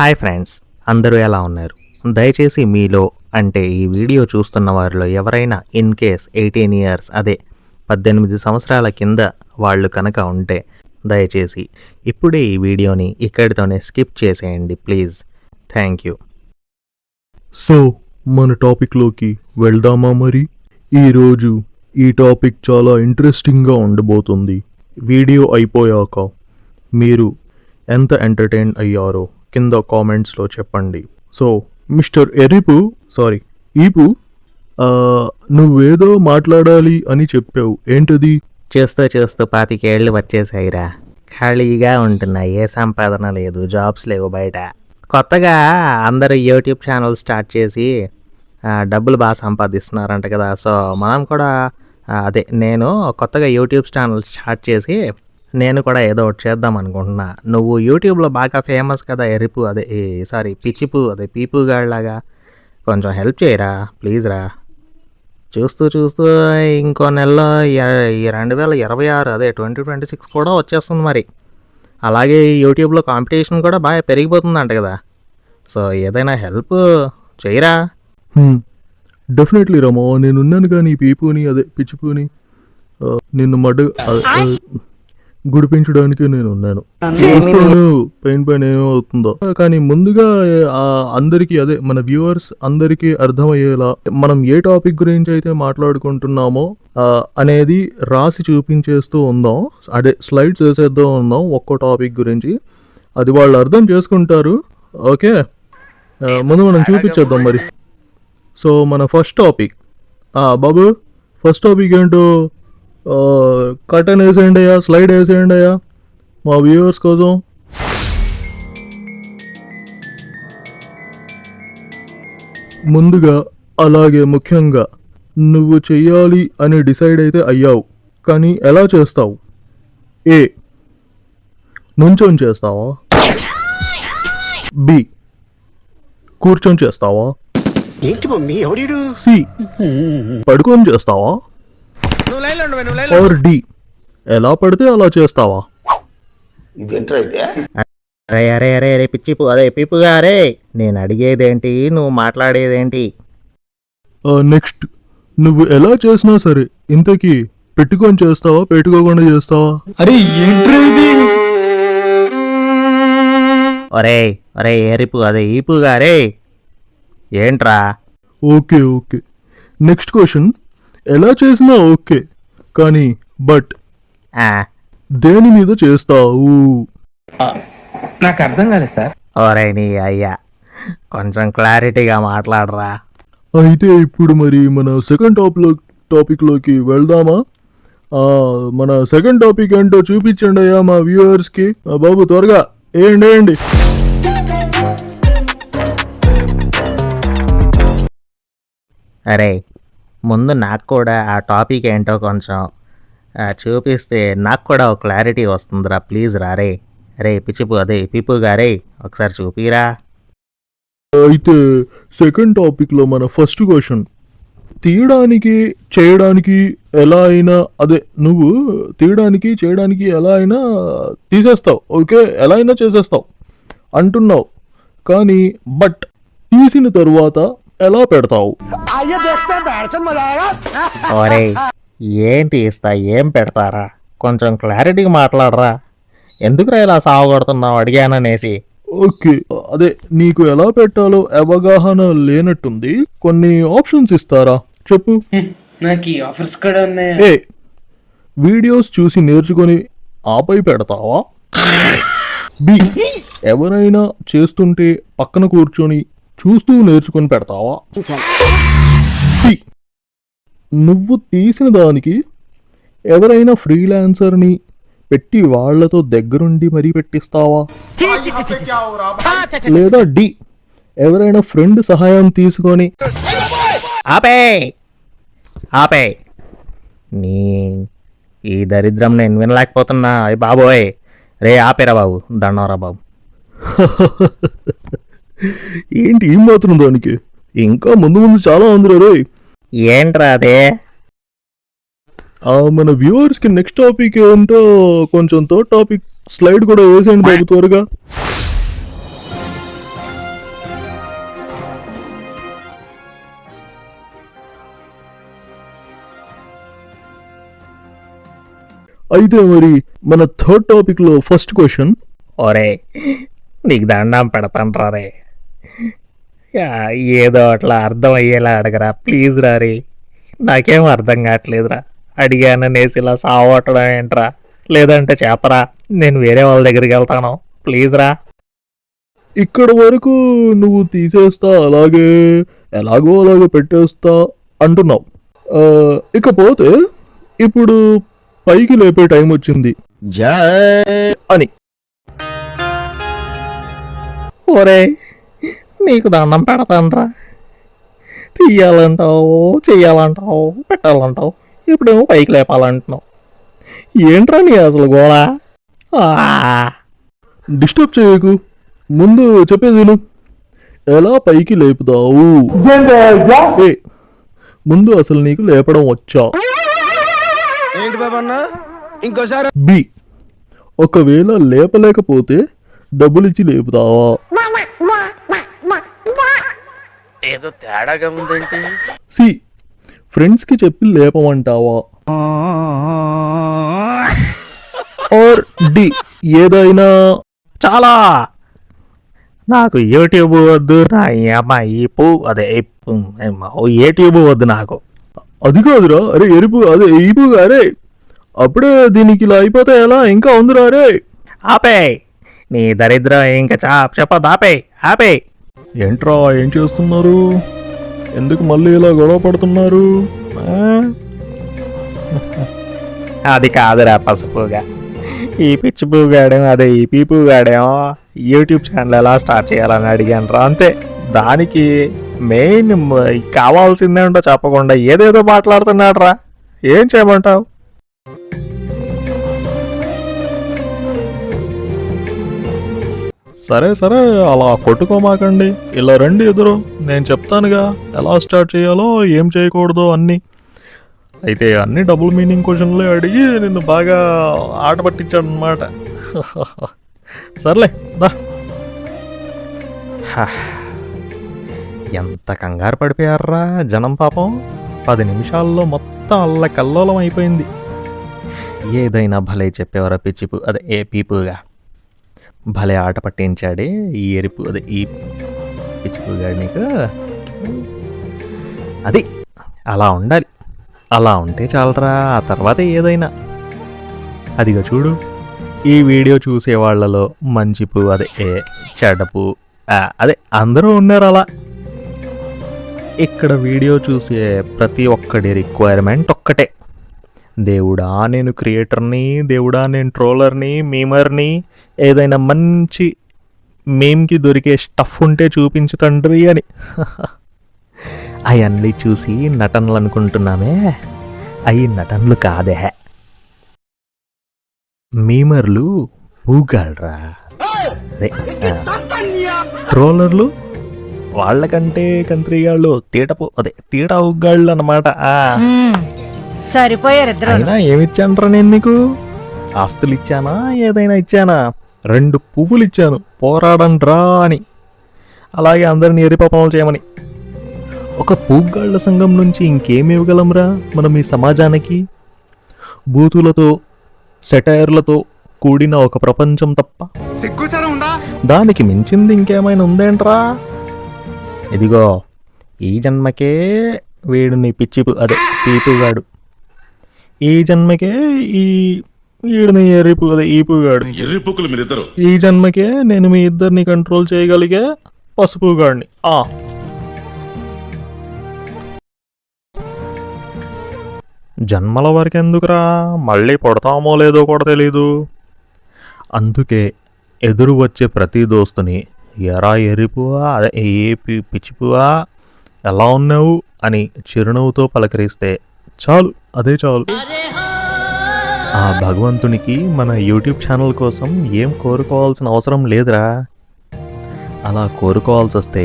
Hi friends అందరూ ఎలా ఉన్నారు? దయచేసి మీలో అంటే ఈ వీడియో చూస్తున్న వారిలో ఎవరైనా ఇన్ కేస్ ఎయిటీన్ ఇయర్స్ అదే పద్దెనిమిది సంవత్సరాల కింద వాళ్ళు కనుక ఉంటే దయచేసి ఇప్పుడే ఈ వీడియోని ఇక్కడితోనే స్కిప్ చేసేయండి ప్లీజ్. Thank you. సో మన టాపిక్లోకి వెళ్దామా మరి? ఈరోజు ఈ టాపిక్ చాలా ఇంట్రెస్టింగ్గా ఉండబోతుంది. వీడియో అయిపోయాక మీరు ఎంత ఎంటర్టైన్ అయ్యారో కింద కామెంట్స్లో చెప్పండి. సో మిస్టర్ ఎరిపు సారీ ఈపు నువ్వేదో మాట్లాడాలి అని చెప్పావు. ఏంటది? చేస్తూ చేస్తూ పాతికేళ్ళు వచ్చేసాయిరా. ఖాళీగా ఉంటున్నా ఏ సంపాదన లేదు. జాబ్స్ లేవు బయట. కొత్తగా అందరూ యూట్యూబ్ ఛానల్ స్టార్ట్ చేసి డబ్బులు బాగా సంపాదిస్తున్నారంట కదా. సో మనం కూడా అదే నేను కొత్తగా యూట్యూబ్ ఛానల్ స్టార్ట్ చేసి నేను కూడా ఏదో ఒకటి చేద్దాం అనుకుంటున్నా. నువ్వు యూట్యూబ్లో బాగా ఫేమస్ కదా ఎరిపు అదే సారీ పిచ్చిపు అదే పీపు గాడిలాగా. కొంచెం హెల్ప్ చేయరా? ప్లీజ్ రా. చూస్తూ చూస్తూ ఇంకో నెలలో రెండు వేల ఇరవై ఆరు అదే ట్వంటీ ట్వంటీ సిక్స్ కూడా వచ్చేస్తుంది మరి. అలాగే ఈ యూట్యూబ్లో కాంపిటీషన్ కూడా బాగా పెరిగిపోతుందంట కదా. సో ఏదైనా హెల్ప్ చేయరా? డెఫినెట్లీ రమా నేనున్నాను కానీ పీపుని అదే పిచ్చిపూని. నిన్ను మడ్డ గుడిపించడానికి నేను ఉన్నాను. చూస్తాను పైన పైన ఏమవుతుందో. కానీ ముందుగా అందరికీ అదే మన వ్యూవర్స్ అందరికీ అర్థమయ్యేలా మనం ఏ టాపిక్ గురించి అయితే మాట్లాడుకుంటున్నామో అనేది రాసి చూపించేస్తూ ఉందాం. అదే స్లైడ్స్ వేసేద్దాం ఉందాం ఒక్కో టాపిక్ గురించి. అది వాళ్ళు అర్థం చేసుకుంటారు. ఓకే? ముందు మనం చూపించేద్దాం మరి. సో మన ఫస్ట్ టాపిక్. బాబు ఫస్ట్ టాపిక్ ఏంటో కటన్ వేసేయండి అయ్యా స్లైడ్ వేసేయండి అయ్యా. మా వ్యూవర్స్ కోసం. ముందుగా అలాగే ముఖ్యంగా నువ్వు చెయ్యాలి అని డిసైడ్ అయితే అయ్యావు కానీ ఎలా చేస్తావు? ఏ నుంచొని చేస్తావా? బి కూర్చొని చేస్తావా? ఏంటి మమ్మీ సి పడుకొని చేస్తావా? నువ్వు లైన్లో ఉండు, నువ్వు లైన్లో ఆర్ డి. ఎలా పడితే అలా చేస్తావా? అరే అరే అరే అరే పిచ్చిపు అదే పీపుగా అరే నేను అడిగేదేంటి నువ్వు మాట్లాడేదేంటి? నెక్స్ట్ నువ్వు ఎలా చేసినా సరే ఇంతకీ పెట్టుకొని చేస్తావా పెట్టుకోకుండా చేస్తావా? అరే ఏంట్రా ఇది? ఒరే ఒరే ఏరిపు అదే ఈపుగా అరే. ఏంట్రా? Okay okay. Next question. ఎలా చేసినా ఓకే కానీ బట్ ఆ, దేని మీద చేస్తావు? నాకు అర్థం కాలేదు సార్. ఒరే నీ అయ్యా కొంచెం క్లారిటీగా మాట్లాడరా. అయితే ఇప్పుడు మరి మన సెకండ్ టాప్లో టాపిక్లోకి వెళ్దామా? ఆ, మన సెకండ్ టాపిక్ ఏంటో చూపించండి అయ్యా మా వ్యూవర్స్కి బాబు త్వరగా వేయండి వేయండి. అరే ముందు నాకు కూడా ఆ టాపిక్ ఏంటో కొంచెం చూపిస్తే నాకు కూడా ఒక క్లారిటీ వస్తుందిరా. ప్లీజ్ రా రే రే పిచ్చిపు అదే పిపు గారే ఒకసారి చూపిరా. అయితే సెకండ్ టాపిక్లో మన ఫస్ట్ క్వశ్చన్. తీయడానికి చేయడానికి ఎలా అయినా అదే నువ్వు తీయడానికి చేయడానికి ఎలా అయినా తీసేస్తావు ఓకే? ఎలా అయినా చేసేస్తావు అంటున్నావు. కానీ బట్ తీసిన తరువాత ఎలా పెడతావు? ఒరే ఏంటి ఇస్తా ఏం పెడతారా? కొంచెం క్లారిటీగా మాట్లాడరా. ఎందుకురా ఇలా సాగుడుతున్నావు అడిగాననేసి ఓకే అదే నీకు ఎలా పెట్టాలో అవగాహన లేనట్టుంది. కొన్ని ఆప్షన్స్ ఇస్తారా? చెప్పు. నాకు ఆఫర్స్ కూడా ఉన్నాయి? వీడియోస్ చూసి నేర్చుకొని ఆపై పెడతావా? బి ఎవరైనా చేస్తుంటే పక్కన కూర్చొని చూస్తూ నేర్చుకొని పెడతావా? సి నువ్వు తీసిన దానికి ఎవరైనా ఫ్రీలాన్సర్ని పెట్టి వాళ్ళతో దగ్గరుండి మరీ పెట్టిస్తావా? లేదా డి ఎవరైనా ఫ్రెండ్ సహాయం తీసుకొని ఆపే! ఆపే! నీ ఈ దరిద్రం నేను వినలేకపోతున్నా. బాబోయ్! రే ఆపేరా బాబు. దండవరా బాబు. ఏంటి ఏం మాత్రం దానికి? ఇంకా ముందు ముందు చాలా ఉంది ఏంట్రా అదే? మన వ్యూవర్స్కి నెక్స్ట్ టాపిక్ ఏంటో కొంచెం తో టాపిక్ స్లైడ్ కూడా వేసేయండి బాబు త్వరగా. అయితే మరి మన థర్డ్ టాపిక్లో ఫస్ట్ క్వశ్చన్ ఒరే నీకు దండం పెడతాను రే. ఏదో అట్లా అర్థం అయ్యేలా అడగరా. ప్లీజ్ రా రే. నాకేం అర్థం కావట్లేదురా. అడిగాను నేసి ఇలా సావటం ఏంట్రా? లేదంటే చెప్పరా నేను వేరే వాళ్ళ దగ్గరికి వెళ్తాను. ప్లీజ్ రా. ఇక్కడ వరకు నువ్వు తీసేస్తా అలాగే ఎలాగో అలాగే పెట్టేస్తా అంటున్నావు. ఇకపోతే ఇప్పుడు పైకి లేపే టైం వచ్చింది. అని. ఒరే నీకు దండం పెడతానురా. తీయాలంటావు చెయ్యాలంటావు పెట్టాలంటావు ఇప్పుడేమో పైకి లేపాలంటున్నావు. ఏంట్రా నీ అసలు గోళ? డిస్టర్బ్ చేయకు. ముందు చెప్పేది విను. ఎలా పైకి లేపుతావు? ఏ, ముందు అసలు నీకు లేపడం వచ్చా? ఏంటి బాబన్న? ఇంకోసారి. బి ఒకవేళ లేపలేకపోతే డబ్బులిచ్చి లేపుతావా? ఏదో తేడాగా ఉందేంటి? సి ఫ్రెండ్స్కి చెప్పి లేపమంటావా? ఆర్ డి ఏదైనా? చాలా. నాకు యూట్యూబ్ వద్దు నా అమ్మ ఈ పూ అదే ఈ పు- ఏమ్మ, ఓ యూట్యూబ్ వద్దు నాకు. అది కాదురా అరే ఎరుపు అదే ఈపు అరే. అప్పుడే దీనికి ఇలా అయిపోతే ఎలా? ఇంకా ఉందిరా అరే. ఆపే. నీ దరిద్రం ఇంకా చా చెప్పదు ఆపే ఆపే. ఏంట్రా ఏం చేస్తున్నారు? ఎందుకు మళ్ళీ ఇలా గొడవ పడుతున్నారు? అది కాదురా పసుపుగా. ఈ పిచ్చి పూగాడేమో అదే ఈ పీ పూగాడేమో యూట్యూబ్ ఛానల్ ఎలా స్టార్ట్ చేయాలని అడిగాను రా అంతే దానికి మెయిన్ కావాల్సిందేంటో చెప్పకుండా ఏదేదో మాట్లాడుతున్నాడు రా ఏం చేయమంటావు? సరే సరే అలా కొట్టుకోమాకండి. ఇలా రండి ఎదురు. నేను చెప్తానుగా ఎలా స్టార్ట్ చేయాలో ఏం చేయకూడదో అన్నీ. అయితే అన్ని డబుల్ మీనింగ్ క్వశ్చన్లే అడిగి నిన్ను బాగా ఆట పట్టించాడు అనమాట సర్లే దా. ఎంత కంగారు పడిపోయారా జనం పాపం. పది నిమిషాల్లో మొత్తం అల్ల కల్లోలం అయిపోయింది. ఏదైనా భలే చెప్పేవారా పిచ్చిపు అదే ఏ పీపుగా భలే ఆట పట్టించాడే. ఈ ఎరుపు అదే ఈ పిచ్చిపుగాడు నీకు అది అలా ఉండాలి. అలా ఉంటే చాలరా ఆ తర్వాత ఏదైనా. అదిగా చూడు ఈ వీడియో చూసే వాళ్ళలో మంచి పువ్వు అదే ఏ చెడపు అదే అందరూ ఉన్నారు అలా. ఇక్కడ వీడియో చూసే ప్రతి ఒక్కడి రిక్వైర్మెంట్ ఒక్కటే. దేవుడా నేను క్రియేటర్ని దేవుడా నేను ట్రోలర్ని మీమర్ని ఏదైనా మంచి మేమ్కి దొరికే స్టఫ్ ఉంటే చూపించు తండ్రి అని. అవన్నీ చూసి నటనలు అనుకుంటున్నామే అవి నటనలు కాదే. మీమర్లు ఊగాళ్ళరా? అదే ట్రోలర్లు వాళ్ళకంటే కంత్రిగాళ్ళు తీటపు అదే తీట ఉగ్గాళ్ళు అనమాట సరిపోయారు ఇద్దరు. అయినా ఏమిచ్చానరా నేను మీకు ఆస్తులు ఇచ్చానా ఏదైనా ఇచ్చానా? రెండు పువ్వులు ఇచ్చాను పోరాడండ్రా అని. అలాగే అందరిని ఎరిపపనలు చేయమని. ఒక పూగాళ్ళ సంఘం నుంచి ఇంకేమి ఇవ్వగలంరా మనం ఈ సమాజానికి? బూతులతో సెటైర్లతో కూడిన ఒక ప్రపంచం తప్ప. సిగ్గుసరం ఉందా? దానికి మించింది ఇంకేమైనా ఉందేంట్రా? ఇదిగో ఈ జన్మకే వీడు నీ పిచ్చి అదే పీపుగాడు. ఈ జన్మకే ఈ వీడు నీ ఎర్రిపు అదే ఈపుగాడు ఎర్రిపుక్కులు మీరిద్దరు? ఈ జన్మకే నేను మీ ఇద్దరిని కంట్రోల్ చేయగలిగే పసుపుగాడిని ఆ. జన్మల వరకు ఎందుకురా మళ్ళీ పుడతామో లేదో కూడా తెలీదు. అందుకే ఎదురు వచ్చే ప్రతి దోస్తుని ఎరా ఎరిపువా అదే ఏ పి- పిచ్చిపువా ఎలా ఉన్నావు? అని చిరునవ్వుతో పలకరిస్తే చాలు. అదే చాలు. ఆ భగవంతునికి మన యూట్యూబ్ ఛానల్ కోసం ఏం కోరుకోవాల్సిన అవసరం లేదురా. అలా కోరుకోవాల్సి వస్తే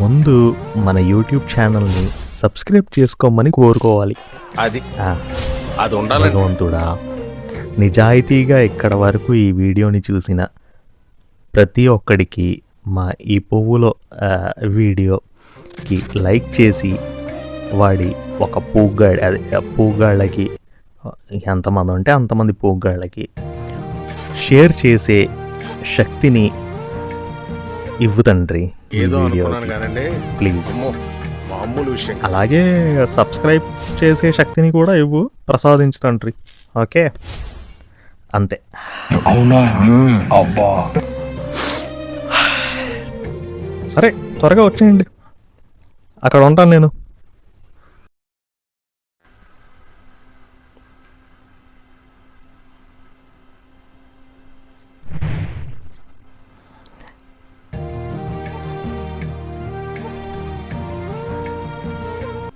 ముందు మన యూట్యూబ్ ఛానల్ని సబ్స్క్రైబ్ చేసుకోమని కోరుకోవాలి. అది. అది ఉండాలండి. భగవంతుడా నిజాయితీగా ఇక్కడ వరకు ఈ వీడియోని చూసిన ప్రతి ఒక్కడికి మా ఈ పువ్వులో వీడియోకి లైక్ చేసి వాడి ఒక పూగాడి అదే పూగాళ్ళకి ఎంతమంది ఉంటే అంతమంది పోగ్గాళ్ళకి షేర్ చేసే శక్తిని ఇవ్వు తండ్రి ప్లీజ్. అలాగే సబ్స్క్రైబ్ చేసే శక్తిని కూడా ఇవ్వు ప్రసాదించు తండ్రి. ఓకే? అంతే. సరే త్వరగా వచ్చేయండి. అక్కడ ఉంటాను నేను.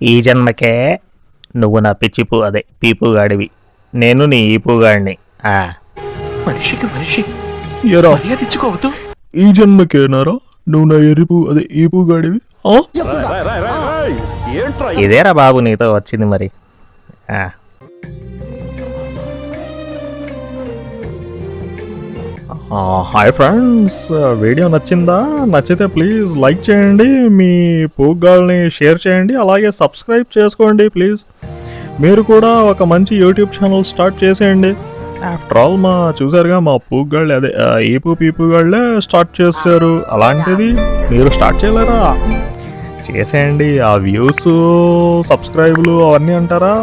ఈ జన్మకే నువ్వు నా పిచ్చిపు అదే పీపుగాడివి నేను నీ ఈపుగాడిని ఆ. మనిషికి మనిషి. ఎరా. మర్యాద ఇచ్చుకోవద్దు. ఈ జన్మకేనారా నువ్వు నా ఎరుపు అదే ఈపు గాడివి ఆ? ఇదేరా బాబు నీతో వచ్చింది మరి. ఆ. హాయ్ ఫ్రెండ్స్ వీడియో నచ్చిందా? నచ్చితే ప్లీజ్ లైక్ చేయండి. మీ పూగాల్ని షేర్ చేయండి. అలాగే సబ్స్క్రైబ్ చేసుకోండి ప్లీజ్ మీరు కూడా ఒక మంచి యూట్యూబ్ ఛానల్ స్టార్ట్ చేసేయండి. ఆఫ్టర్ ఆల్ మా చూసారుగా మా పూగాళ్ళు అదే ఈపు పీపుగాళ్ళే స్టార్ట్ చేశారు. అలాంటిది మీరు స్టార్ట్ చేయలేరా? చేసేయండి. ఆ వ్యూస్ సబ్స్క్రైబ్లు అవన్నీ అంటారా?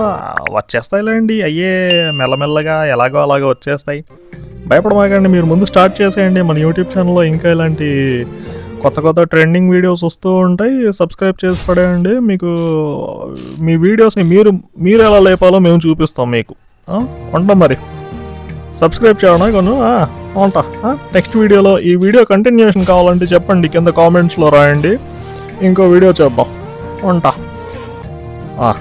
వచ్చేస్తాయిలేండి. అయ్యే మెల్లమెల్లగా ఎలాగో అలాగో వచ్చేస్తాయి. భయపడమాకండి మీరు ముందు స్టార్ట్ చేసేయండి. మన యూట్యూబ్ ఛానల్లో ఇంకా ఇలాంటి కొత్త కొత్త ట్రెండింగ్ వీడియోస్ వస్తూ ఉంటాయి. సబ్స్క్రైబ్ చేసి పడేయండి. మీకు మీ వీడియోస్ని మీరు మీరు ఎలా లేపాలో మేము చూపిస్తాం మీకు. ఉంటాం మరి. సబ్స్క్రైబ్ చేయడం కొను? ఉంటా. నెక్స్ట్ వీడియోలో ఈ వీడియో కంటిన్యూషన్ కావాలంటే చెప్పండి. కింద కామెంట్స్లో రాయండి. ఇంకో వీడియో చేద్దాం. ఉంటా. ఆ,